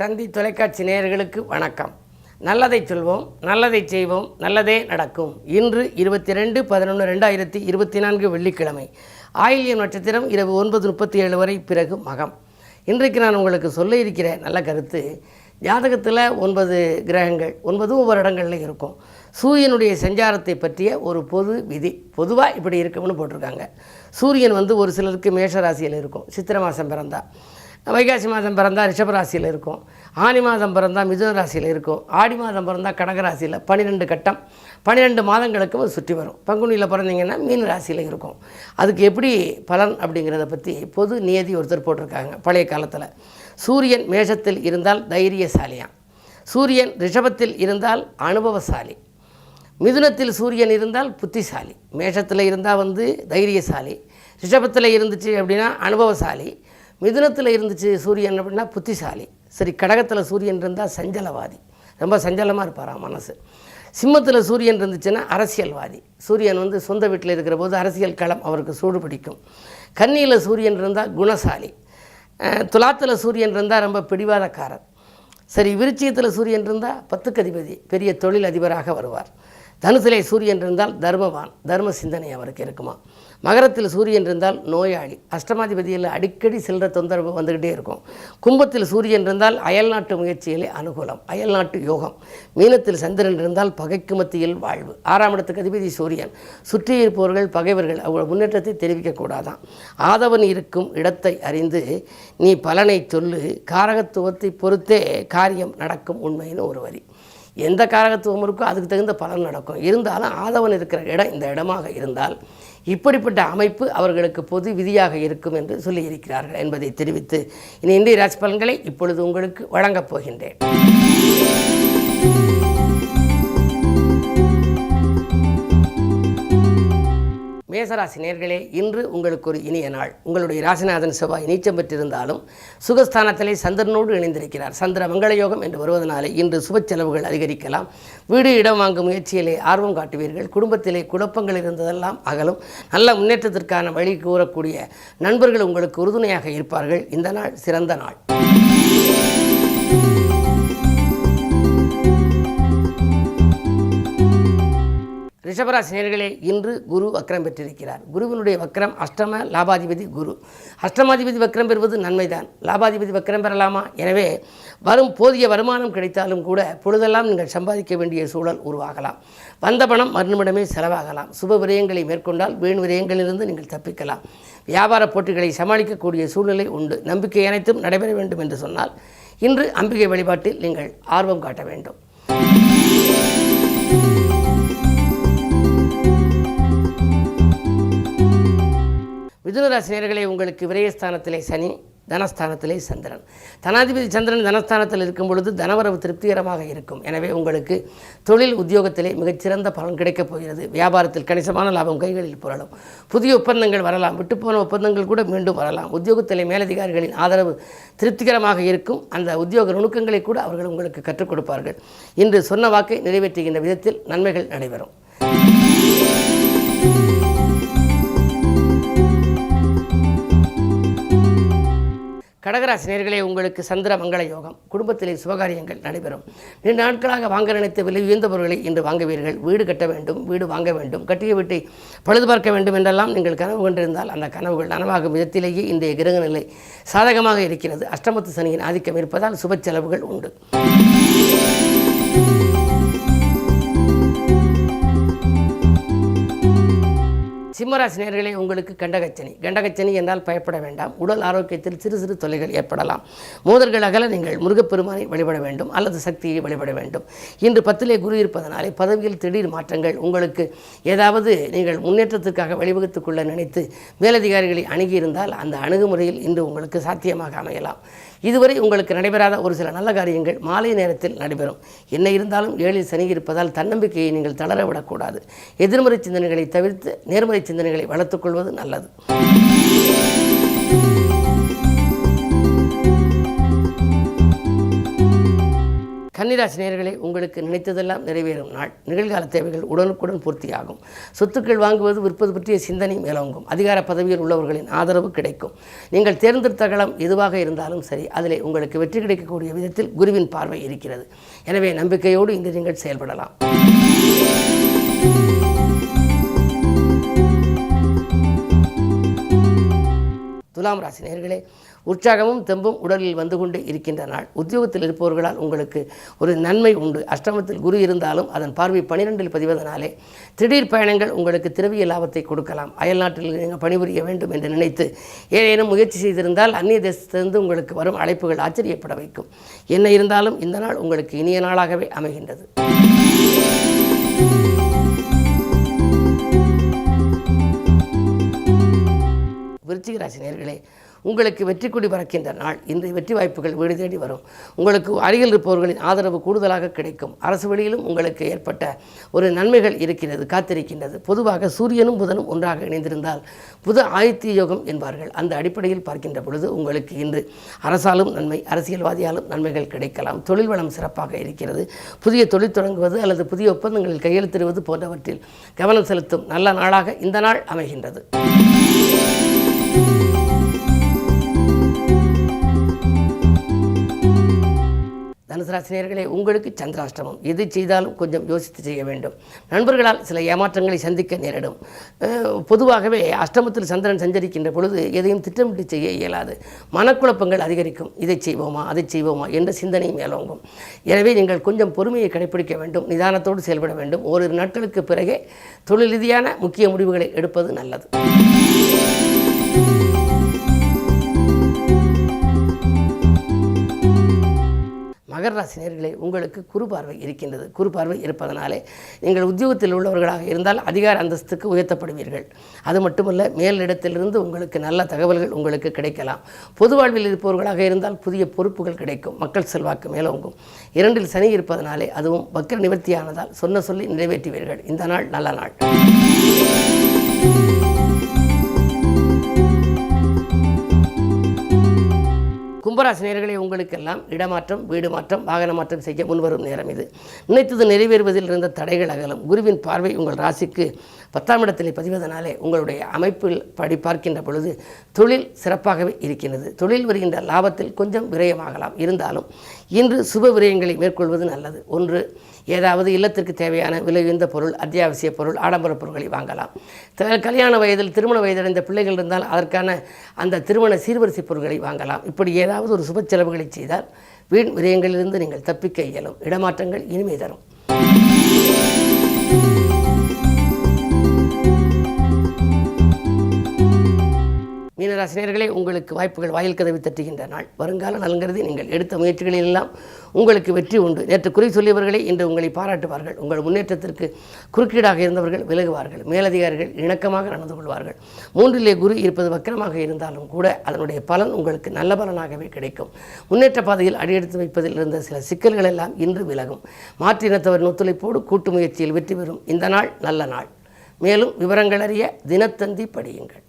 தந்தி தொலைக்காட்சி நேயர்களுக்கு வணக்கம். நல்லதை சொல்வோம் நல்லதை செய்வோம் நல்லதே நடக்கும். இன்று இருபத்தி ரெண்டு பதினொன்று ரெண்டாயிரத்தி இருபத்தி நான்கு வெள்ளிக்கிழமை. ஆயில்யம் நட்சத்திரம் இரவு ஒன்பது முப்பத்தி ஏழு வரை பிறகு மகம். இன்றைக்கு நான் உங்களுக்கு சொல்ல இருக்கிற நல்ல கருத்து ஜாதகத்தில் ஒன்பது கிரகங்கள் ஒன்பது ஒவ்வொரு இடங்களில் இருக்கும். சூரியனுடைய சஞ்சாரத்தை பற்றிய ஒரு பொது விதி. பொதுவாக இப்படி இருக்கும்னு போட்டிருக்காங்க. சூரியன் வந்து ஒரு சிலருக்கு மேஷராசியில் இருக்கும். சித்திரை மாதம் பிறந்தா. வைகாசி மாதம் பிறந்தால் ரிஷபராசியில் இருக்கும். ஆனி மாதம் பிறந்தால் மிதுன ராசியில் இருக்கும். ஆடி மாதம் பிறந்தால் கடகராசியில் பன்னிரெண்டு கட்டம். பன்னிரெண்டு மாதங்களுக்கும் அது சுற்றி வரும். பங்குனியில் பிறந்தீங்கன்னா மீன ராசியில் இருக்கும். அதுக்கு எப்படி பலன் அப்படிங்கிறத பற்றி பொது நியதி ஒருத்தர் போட்டிருக்காங்க பழைய காலத்தில். சூரியன் மேஷத்தில் இருந்தால் தைரியசாலியாம் சூரியன் ரிஷபத்தில் இருந்தால் அனுபவசாலி. மிதுனத்தில் சூரியன் இருந்தால் புத்திசாலி. மேஷத்தில் இருந்தால் வந்து தைரியசாலி. ரிஷபத்தில் இருந்துச்சு அப்படின்னா அனுபவசாலி. மிதுனத்தில் இருந்துச்சு சூரியன் அப்படின்னா புத்திசாலி. சரி கடகத்தில் சூரியன் இருந்தால் சஞ்சலவாதி. ரொம்ப சஞ்சலமாக இருப்பாராம் மனசு. சிம்மத்தில் சூரியன் இருந்துச்சுன்னா அரசியல்வாதி. சூரியன் வந்து சொந்த வீட்டில் இருக்கிற போது அரசியல் களம் அவருக்கு சூடு பிடிக்கும். கன்னியில் சூரியன் இருந்தால் குணசாலி. துலாத்தில் சூரியன் இருந்தால் ரொம்ப பிடிவாதக்காரர். சரி விருச்சியத்தில் சூரியன் இருந்தால் பத்துக்கு அதிபதி பெரிய தொழில் அதிபராக வருவார். தனுசிலே சூரியன் இருந்தால் தர்மவான் தர்ம சிந்தனை அவருக்கு இருக்குமா? மகரத்தில் சூரியன் இருந்தால் நோயாளி. அஷ்டமாதிபதியில் அடிக்கடி சில்லற தொந்தரவு வந்துக்கிட்டே இருக்கும். கும்பத்தில் சூரியன் இருந்தால் அயல்நாட்டு முயற்சியிலே அனுகூலம் அயல்நாட்டு யோகம். மீனத்தில் சந்திரன் இருந்தால் பகைக்கு மத்தியில் வாழ்வு. ஆறாம் இடத்துக்கு அதிபதி சூரியன். சுற்றி இருப்பவர்கள் பகைவர்கள் அவ்வளோ முன்னேற்றத்தை தெரிவிக்கக்கூடாதான். ஆதவன் இருக்கும் இடத்தை அறிந்து நீ பலனை சொல்லு. காரகத்துவத்தை பொறுத்தே காரியம் நடக்கும் உண்மைன்னு ஒரு வரி. எந்த காரகத்துவம் இருக்கோ அதுக்கு தகுந்த பலன் நடக்கும். இருந்தாலும் ஆதவன் இருக்கிற இடம் இந்த இடமாக இருந்தால் இப்படிப்பட்ட அமைப்பு அவர்களுக்கு பொது விதியாக இருக்கும் என்று சொல்லியிருக்கிறார்கள் என்பதை தெரிவித்து இனி இந்திய ராசி பலன்களை இப்பொழுது உங்களுக்கு வழங்கப் போகின்றேன். மேசராசி நேர்களே இன்று உங்களுக்கு ஒரு இனிய நாள். உங்களுடைய ராசிநாதன் செவ்வாய் நீச்சம் பெற்றிருந்தாலும் சுகஸ்தானத்திலே சந்திரனோடு இணைந்திருக்கிறார். சந்திர மங்களயோகம் என்று வருவதனாலே இன்று சுப செலவுகள் அதிகரிக்கலாம். வீடு இடம் வாங்கும் முயற்சியிலே ஆர்வம் காட்டுவீர்கள். குடும்பத்திலே குழப்பங்கள் இருந்ததெல்லாம் அகலும். நல்ல முன்னேற்றத்திற்கான வழி கூறக்கூடிய நண்பர்கள் உங்களுக்கு உறுதுணையாக இருப்பார்கள். இந்த நாள் சிறந்த நாள். ரிஷபராசி நேர்களே இன்று குரு வக்ரம் பெற்றிருக்கிறார். குருவினுடைய வக்ரம் அஷ்டம லாபாதிபதி குரு. அஷ்டமாதிபதி வக்ரம் பெறுவது நன்மைதான். லாபாதிபதி வக்ரம் பெறலாமா? எனவே வரும் போதிய வருமானம் கிடைத்தாலும் கூட பொழுதெல்லாம் நீங்கள் சம்பாதிக்க வேண்டிய சூழல் உருவாகலாம். வந்த பணம் மறுநிமிடமே செலவாகலாம். சுப விரயங்களை மேற்கொண்டால் வீண் விரயங்களிலிருந்து நீங்கள் தப்பிக்கலாம். வியாபார போட்டிகளை சமாளிக்கக்கூடிய சூழ்நிலை உண்டு. நம்பிக்கை அனைத்தும் நடைபெற வேண்டும் என்று சொன்னால் இன்று அம்பிகை வழிபாட்டில் நீங்கள் ஆர்வம் காட்ட வேண்டும். மிதுனராசினியர்களே உங்களுக்கு விரயஸ்தானத்திலே சனி தனஸ்தானத்திலே சந்திரன். தனாதிபதி சந்திரன் தனஸ்தானத்தில் இருக்கும் பொழுது தனவரவு திருப்திகரமாக இருக்கும். எனவே உங்களுக்கு தொழில் உத்தியோகத்திலே மிகச்சிறந்த பலன் கிடைக்கப் போகிறது. வியாபாரத்தில் கணிசமான லாபம் கைகளில் புரளும். புதிய ஒப்பந்தங்கள் வரலாம். விட்டுப்போன ஒப்பந்தங்கள் கூட மீண்டும் வரலாம். உத்தியோகத்திலே மேலதிகாரிகளின் ஆதரவு திருப்திகரமாக இருக்கும். அந்த உத்தியோக நுணுக்கங்களை கூட அவர்கள் உங்களுக்கு கற்றுக் கொடுப்பார்கள். இன்று சொன்ன வாக்கை நிறைவேற்றுகின்ற விதத்தில் நன்மைகள் நடைபெறும். கடகராசி நேர்களே உங்களுக்கு சந்திர மங்கள யோகம். குடும்பத்திலே சுபகாரியங்கள் நடைபெறும். நீண்ட நாட்களாக வாங்க நினைத்த விலை உயர்ந்த பொருட்களை இன்று வாங்குவீர்கள். வீடு கட்ட வேண்டும் வீடு வாங்க வேண்டும் கட்டிய வீட்டை பழுது பார்க்க வேண்டும் என்றெல்லாம் நீங்கள் கனவு கொண்டிருந்தால் அந்த கனவுகள் நனவாகும் விதத்திலேயே இன்றைய கிரக நிலை சாதகமாக இருக்கிறது. அஷ்டமத்து சனியின் ஆதிக்கம் இருப்பதால் சுப செலவுகள் உண்டு. சிம்மராசி நேர்களே உங்களுக்கு கண்டகச்சனி. கண்டகச்சனி என்றால் பயப்பட வேண்டாம். உடல் ஆரோக்கியத்தில் சிறு சிறு தொல்லைகள் ஏற்படலாம். மோதல்கள் அகல நீங்கள் முருகப்பெருமானை வழிபட வேண்டும். அல்லது சக்தியை வழிபட வேண்டும். இன்று பத்திலே குரு இருப்பதனாலே பதவியில் திடீர் மாற்றங்கள் உங்களுக்கு ஏதாவது நீங்கள் முன்னேற்றத்திற்காக வழிவகுத்துக் கொள்ள நினைத்து மேலதிகாரிகளை அணுகியிருந்தால் அந்த அணுகுமுறையில் இன்று உங்களுக்கு சாத்தியமாக அமையலாம். இதுவரை உங்களுக்கு நடைபெறாத ஒரு சில நல்ல காரியங்கள் மாலை நேரத்தில் நடைபெறும். என்ன இருந்தாலும் ஏழில் சனி இருப்பதால் தன்னம்பிக்கையை நீங்கள் தளர விடக்கூடாது. எதிர்மறை சிந்தனைகளை தவிர்த்து நேர்மறை சிந்தனைகளை வளர்த்துக் கொள்வது நல்லது. கன்னிராசி நேர்களை உங்களுக்கு நினைத்ததெல்லாம் நிறைவேறும் நாள். நிகழ்கால தேவைகள் உடனுக்குடன் பூர்த்தியாகும். சொத்துக்கள் வாங்குவது விற்பது பற்றிய சிந்தனை மேலோங்கும். அதிகார பதவியில் உள்ளவர்களின் ஆதரவு கிடைக்கும். நீங்கள் தேர்ந்தெடுத்த களம் எதுவாக இருந்தாலும் சரி அதில் உங்களுக்கு வெற்றி கிடைக்கக்கூடிய விதத்தில் குருவின் பார்வை இருக்கிறது. எனவே நம்பிக்கையோடு இன்று நீங்கள் செயல்படலாம். துலாம் ராசி நேர்களே உற்சாகமும் தெம்பும் உடலில் வந்து கொண்டு இருக்கின்ற நாள். உத்தியோகத்தில் இருப்பவர்களால் உங்களுக்கு ஒரு நன்மை உண்டு. அஷ்டமத்தில் குரு இருந்தாலும் அதன் பார்வை பனிரெண்டில் பதிவதனாலே திடீர் பயணங்கள் உங்களுக்கு திரவிய லாபத்தை கொடுக்கலாம். அயல்நாட்டில் நீங்கள் பணிபுரிய வேண்டும் என்று நினைத்து ஏதேனும் முயற்சி செய்திருந்தால் அந்நிய தேசத்திலிருந்து உங்களுக்கு வரும் அழைப்புகள் ஆச்சரியப்பட வைக்கும். என்ன இருந்தாலும் இந்த நாள் உங்களுக்கு இனிய நாளாகவே அமைகின்றது. விருச்சிக ராசி நேர்களே உங்களுக்கு வெற்றி கொடி பறக்கின்ற நாள். இன்று வெற்றி வாய்ப்புகள் வீடு தேடி வரும். உங்களுக்கு அருகில் இருப்பவர்களின் ஆதரவு கூடுதலாக கிடைக்கும். அரசு வழியிலும் உங்களுக்கு ஏற்பட்ட ஒரு நன்மைகள் இருக்கிறது காத்திருக்கின்றது. பொதுவாக சூரியனும் புதனும் ஒன்றாக இணைந்திருந்தால் புத ஆதித்ய யோகம் என்பார்கள். அந்த அடிப்படையில் பார்க்கின்ற பொழுது உங்களுக்கு இன்று அரசாலும் நன்மை அரசியல்வாதியாலும் நன்மைகள் கிடைக்கலாம். தொழில் வளம் சிறப்பாக இருக்கிறது. புதிய தொழில் தொடங்குவது அல்லது புதிய ஒப்பந்தங்களில் கையெழுத்திடுவது போன்றவற்றில் கவனம் செலுத்தும் நல்ல நாளாக இந்த நாள் அமைகின்றது. தனுசு ராசினியர்களே உங்களுக்கு சந்திராஷ்டமம். எது செய்தாலும் கொஞ்சம் யோசித்து செய்ய வேண்டும். நண்பர்களால் சில ஏமாற்றங்களை சந்திக்க நேரிடும். பொதுவாகவே அஷ்டமத்தில் சந்திரன் சஞ்சரிக்கின்ற பொழுது எதையும் திட்டமிட்டு செய்ய இயலாது. மனக்குழப்பங்கள் அதிகரிக்கும். இதை செய்வோமா அதை செய்வோமா என்ற சிந்தனை மேலோங்கும். எனவே நீங்கள் கொஞ்சம் பொறுமையை கடைபிடிக்க வேண்டும். நிதானத்தோடு செயல்பட வேண்டும். ஓரிரு நாட்களுக்கு பிறகே தொழில் ரீதியான முக்கிய முடிவுகளை எடுப்பது நல்லது. மகராசி நேர்களே உங்களுக்கு குறுபார்வை இருக்கின்றது. குறுபார்வை இருப்பதனாலே நீங்கள் உத்தியோகத்தில் உள்ளவர்களாக இருந்தால் அதிகார அந்தஸ்துக்கு உயர்த்தப்படுவீர்கள். அது மட்டுமல்ல மேலிடத்திலிருந்து உங்களுக்கு நல்ல தகவல்கள் உங்களுக்கு கிடைக்கலாம். பொது வாழ்வில் இருப்பவர்களாக இருந்தால் புதிய பொறுப்புகள் கிடைக்கும். மக்கள் செல்வாக்கு மேலோங்கும். இரண்டில் சனி இருப்பதனாலே அதுவும் வக்கர நிவர்த்தியானதால் சொன்ன சொல்லி நிறைவேற்றுவீர்கள். இந்த நாள் நல்ல நாள். கும்பராசினியர்களே உங்களுக்கெல்லாம் இடமாற்றம் வீடு மாற்றம் வாகன மாற்றம் செய்ய முன்வரும் நேரம் இது. நினைத்தது நிறைவேறுவதில் இருந்த தடைகள் அகலும். குருவின் பார்வை உங்கள் ராசிக்கு பத்தாம் இடத்திலே பதிவதனாலே உங்களுடைய அமைப்பில் படி பார்க்கின்ற பொழுது தொழில் சிறப்பாகவே இருக்கின்றது. தொழில் வருகின்ற லாபத்தில் கொஞ்சம் விரயமாகலாம். இருந்தாலும் இன்று சுப விரயங்களை மேற்கொள்வது நல்லது. ஒன்று ஏதாவது இல்லத்திற்கு தேவையான விலை உயர்ந்த பொருள் அத்தியாவசிய பொருள் ஆடம்பர பொருட்களை வாங்கலாம். த- கல்யாண வயதில் திருமண வயதடைந்த பிள்ளைகள் இருந்தால் அதற்கான அந்த திருமண சீர்வரிசை பொருட்களை வாங்கலாம். இப்படி ஏதாவது ஒரு சுப செலவுகளை செய்தால் வீண் விரயங்களிலிருந்து நீங்கள் தப்பிக்க இயலும். இடமாற்றங்கள் இனிமை தரும். மீனராசினியர்களே உங்களுக்கு வாய்ப்புகள் வாயில் கதவி தட்டுகின்ற நாள். வருங்கால நலங்கிறது நீங்கள் எடுத்த முயற்சிகளில் எல்லாம் உங்களுக்கு வெற்றி உண்டு. நேற்று குறை சொல்லியவர்களே இன்று உங்களை பாராட்டுவார்கள். உங்கள் முன்னேற்றத்திற்கு குறுக்கீடாக இருந்தவர்கள் விலகுவார்கள். மேலதிகாரிகள் இணக்கமாக நடந்து கொள்வார்கள். மூன்றிலே குரு இருப்பது வக்கரமாக இருந்தாலும் கூட அதனுடைய பலன் உங்களுக்கு நல்ல பலனாகவே கிடைக்கும். முன்னேற்ற பாதையில் அடியெடுத்து வைப்பதில் இருந்த சில சிக்கல்கள் எல்லாம் இன்று விலகும். மாற்றினத்தவரின் ஒத்துழைப்போடு கூட்டு முயற்சியில் வெற்றி பெறும். இந்த நாள் நல்ல நாள். மேலும் விவரங்கள் அறிய தினத்தந்தி படியுங்கள்.